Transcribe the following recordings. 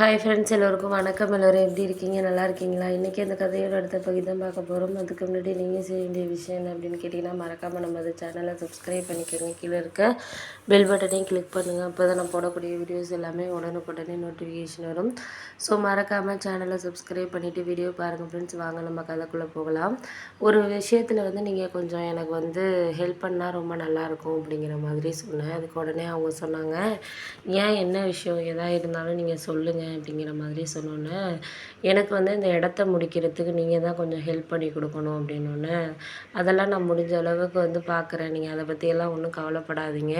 Hi friends எல்லோருக்கும் வணக்கம். எல்லோரும் எப்படி இருக்கீங்க? நல்லா இருக்கீங்களா? இன்றைக்கி அந்த கதையோட அடுத்த பகுதி தான் பார்க்க போகிறோம் அதுக்கு முன்னாடி நீங்கள் செய்ய வேண்டிய விஷயம் என்ன அப்படின்னு கேட்டிங்கன்னா மறக்காமல் நம்ம அது சேனலை சப்ஸ்கிரைப் பண்ணிக்கோங்க. கீழே இருக்க பெல் பட்டனையும் கிளிக் பண்ணுங்கள் அப்போ தான் நான் போடக்கூடிய வீடியோஸ் எல்லாமே உடனுக்குடனே நோட்டிஃபிகேஷன் வரும். ஸோ மறக்காமல் சேனலை சப்ஸ்கிரைப் பண்ணிவிட்டு வீடியோ பாருங்கள் ஃப்ரெண்ட்ஸ் வாங்க நம்ம கதைக்குள்ளே போகலாம். ஒரு விஷயத்தில் வந்து நீங்கள் கொஞ்சம் எனக்கு வந்து ஹெல்ப் பண்ணால் ரொம்ப நல்லாயிருக்கும் அப்படிங்கிற மாதிரி சொன்னேன். அதுக்கு உடனே அவங்க சொன்னாங்க ஏன் என்ன விஷயம்? எதாக இருந்தாலும் நீங்கள் சொல்லுங்கள் அப்படிங்கிற மாதிரி சொன்னோன்னே எனக்கு வந்து இந்த இடத்த முடிக்கிறதுக்கு நீங்கள் தான் கொஞ்சம் ஹெல்ப் பண்ணி கொடுக்கணும் அப்படின்னோடனே அதெல்லாம் நான் முடிஞ்ச அளவுக்கு வந்து பார்க்குறேன் நீங்கள் அதை பற்றியெல்லாம் ஒன்றும் கவலைப்படாதீங்க.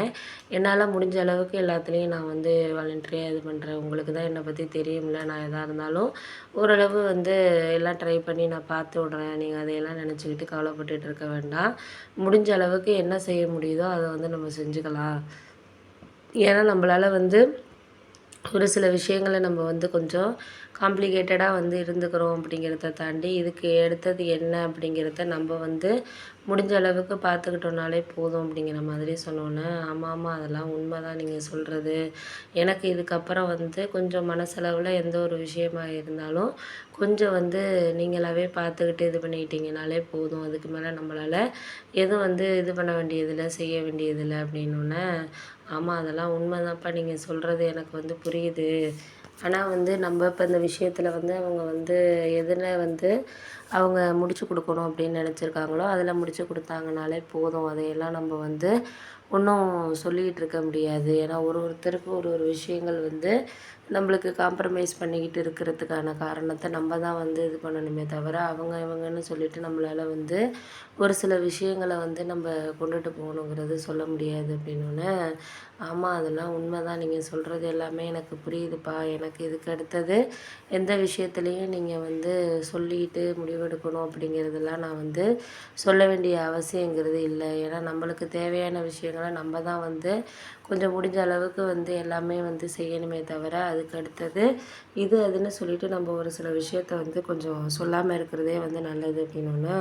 என்னால் முடிஞ்ச அளவுக்கு எல்லாத்துலேயும் நான் வந்து வாலண்டரியாக இது பண்ணுறேன் உங்களுக்கு தான் என்னை பற்றி தெரியும்ல. நான் எதாக இருந்தாலும் ஓரளவு வந்து எல்லாம் ட்ரை பண்ணி நான் பார்த்து விட்றேன். நீங்கள் அதையெல்லாம் நினச்சிக்கிட்டு கவலைப்பட்டுட்டு இருக்க வேண்டாம். முடிஞ்ச அளவுக்கு என்ன செய்ய முடியுதோ அதை வந்து நம்ம செஞ்சுக்கலாம். ஏன்னா நம்மளால் வந்து ஒரு சில விஷயங்களை நம்ம வந்து கொஞ்சம் காம்ப்ளிகேட்டடாக வந்து இருந்துக்கிறோம் அப்படிங்கிறத தாண்டி இதுக்கு எடுத்தது என்ன அப்படிங்கிறத நம்ம வந்து முடிஞ்ச அளவுக்கு பார்த்துக்கிட்டோம்னாலே போதும் அப்படிங்கிற மாதிரி சொன்னோன்னே ஆமாம் ஆமாம் அதெல்லாம் உண்மை தான் நீங்கள் சொல்கிறது எனக்கு இதுக்கப்புறம் வந்து கொஞ்சம் மனசளவில் எந்த ஒரு விஷயமா இருந்தாலும் கொஞ்சம் வந்து நீங்களாகவே பார்த்துக்கிட்டு இது பண்ணிக்கிட்டீங்கனாலே போதும். அதுக்கு மேலே நம்மளால் எதுவும் வந்து இது பண்ண வேண்டியதில்லை செய்ய வேண்டியதில்லை அப்படின்னோடனே ஆமாம் அதெல்லாம் உண்மைதான்ப்பா நீங்கள் சொல்கிறது எனக்கு வந்து புரியுது. ஆனால் வந்து நம்ம இப்போ இந்த விஷயத்தில் வந்து அவங்க வந்து எதில் வந்து அவங்க முடிச்சு கொடுக்கணும் அப்படின்னு நினச்சிருக்காங்களோ அதில் முடிச்சு கொடுத்தாங்கனாலே போதும். அதையெல்லாம் நம்ம வந்து ஒன்றும் சொல்லிக்கிட்டு இருக்க முடியாது. ஏன்னா ஒரு ஒருத்தருக்கும் ஒரு ஒரு விஷயங்கள் வந்து நம்மளுக்கு காம்ப்ரமைஸ் பண்ணிக்கிட்டு இருக்கிறதுக்கான காரணத்தை நம்ம தான் வந்து இது பண்ணணுமே தவிர அவங்க இவங்கன்னு சொல்லிட்டு நம்மளால் வந்து ஒரு சில விஷயங்களை வந்து நம்ம கொண்டுட்டு போகணுங்கிறது சொல்ல முடியாது அப்படின்னோடனே ஆமாம் அதெல்லாம் உண்மை தான் நீங்கள் சொல்கிறது எல்லாமே எனக்கு புரியுதுப்பா. எனக்கு இதுக்கு அடுத்தது எந்த விஷயத்துலையும் நீங்கள் வந்து சொல்லிட்டு முடிவெடுக்கணும் அப்படிங்கிறதெல்லாம் நான் வந்து சொல்ல வேண்டிய அவசியங்கிறது இல்லை. ஏன்னா நம்மளுக்கு தேவையான விஷயங்கள் நம்ம தான் வந்து கொஞ்சம் முடிஞ்ச அளவுக்கு வந்து எல்லாமே வந்து செய்யணுமே தவிர அதுக்கு அடுத்தது இது அதுன்னு சொல்லிட்டு நம்ம ஒரு சில விஷயத்த வந்து கொஞ்சம் சொல்லாமல் இருக்கிறதே வந்து நல்லது அப்படின்னோடனே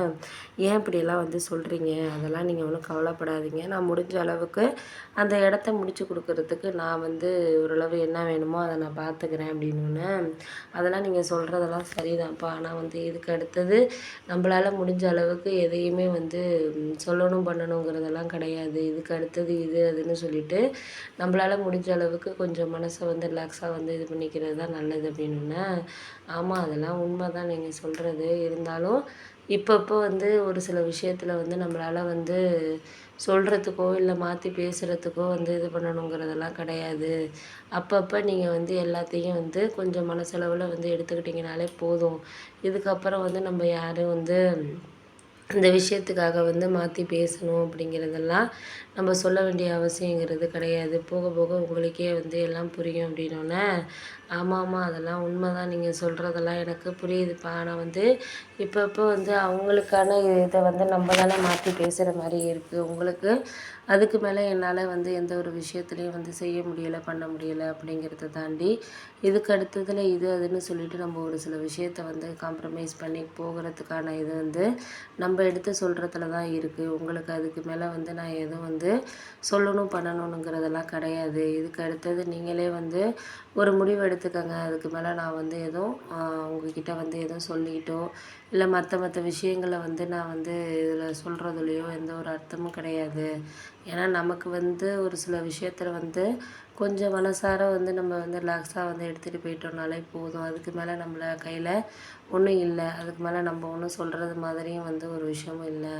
ஏன் இப்படியெல்லாம் வந்து சொல்கிறீங்க அதெல்லாம் நீங்கள் ஒன்றும் கவலைப்படாதீங்க. நான் முடிஞ்ச அளவுக்கு அந்த இடத்த முடித்து கொடுக்கறதுக்கு நான் வந்து ஓரளவு என்ன வேணுமோ அதை நான் பார்த்துக்கிறேன் அப்படின்னோடனே அதெல்லாம் நீங்கள் சொல்கிறதெல்லாம் சரிதான்ப்பா. ஆனால் வந்து இதுக்கு அடுத்தது நம்மளால் முடிஞ்ச அளவுக்கு எதையுமே வந்து சொல்லணும் பண்ணணுங்கிறதெல்லாம் கிடையாது. இதுக்கு அடுத்தது இது அதுன்னு சொல்லிட்டு நம்மளால் முடிஞ்ச அளவுக்கு கொஞ்சம் மனசை வந்து ரிலாக்ஸாக வந்து இது பண்ணிக்கிறது தான் நல்லது அப்படின்னு ஆமாம் அதெல்லாம் உண்மை தான் நீங்கள் சொல்கிறது இருந்தாலும் இப்பப்போ வந்து ஒரு சில விஷயத்தில் வந்து நம்மளால் வந்து சொல்கிறதுக்கோ இல்லை மாற்றி பேசுகிறதுக்கோ வந்து இது பண்ணணுங்கிறதெல்லாம் கிடையாது. அப்பப்போ நீங்கள் வந்து எல்லாத்தையும் வந்து கொஞ்சம் மனசளவில் வந்து எடுத்துக்கிட்டிங்கனாலே போதும். இதுக்கப்புறம் வந்து நம்ம யாரும் வந்து இந்த விஷயத்துக்காக வந்து மாற்றி பேசணும் அப்படிங்கிறதெல்லாம் நம்ம சொல்ல வேண்டிய அவசியங்கிறது கிடையாது. போக போக உங்களுக்கே வந்து எல்லாம் புரியும் அப்படின்னோடனே ஆமாம் ஆமாம் அதெல்லாம் உண்மை தான் நீங்கள் சொல்கிறதெல்லாம் எனக்கு புரியுதுப்பா. ஆனால் வந்து இப்போ இப்போ வந்து அவங்களுக்கான இதை வந்து நம்ம தானே மாற்றி பேசுகிற மாதிரி இருக்குது உங்களுக்கு அதுக்கு மேலே என்னால் வந்து எந்த ஒரு விஷயத்துலையும் வந்து செய்ய முடியலை பண்ண முடியலை அப்படிங்கிறத தாண்டி இதுக்கு அடுத்ததில் இது அதுன்னு சொல்லிட்டு நம்ம ஒரு சில விஷயத்த வந்து காம்ப்ரமைஸ் பண்ணி போகிறதுக்கான இது வந்து நம்ம எடுத்து சொல்கிறதுல தான் இருக்குது உங்களுக்கு அதுக்கு மேலே வந்து நான் எதுவும் வந்து சொல்லணும் பண்ணணுங்கிறதெல்லாம் கிடையாது. இதுக்கு அடுத்தது நீங்களே வந்து ஒரு முடிவு எடுத்துக்கோங்க. அதுக்கு மேலே நான் வந்து எதுவும் உங்ககிட்ட வந்து எதுவும் சொல்லிக்கிட்டோ இல்லை மற்ற மற்ற விஷயங்களை வந்து நான் வந்து இதில் சொல்கிறதுலையோ எந்த ஒரு அர்த்தமும் கிடையாது. ஏன்னா நமக்கு வந்து ஒரு சில விஷயத்தில் வந்து கொஞ்சம் மனசார வந்து நம்ம வந்து ரிலாக்ஸாக வந்து எடுத்துகிட்டு போயிட்டோம்னாலே போதும். அதுக்கு மேலே நம்மளை கையில் ஒன்றும் இல்லை. அதுக்கு மேலே நம்ம ஒன்றும் சொல்கிறது மாதிரியும் வந்து ஒரு விஷயமும் இல்லை.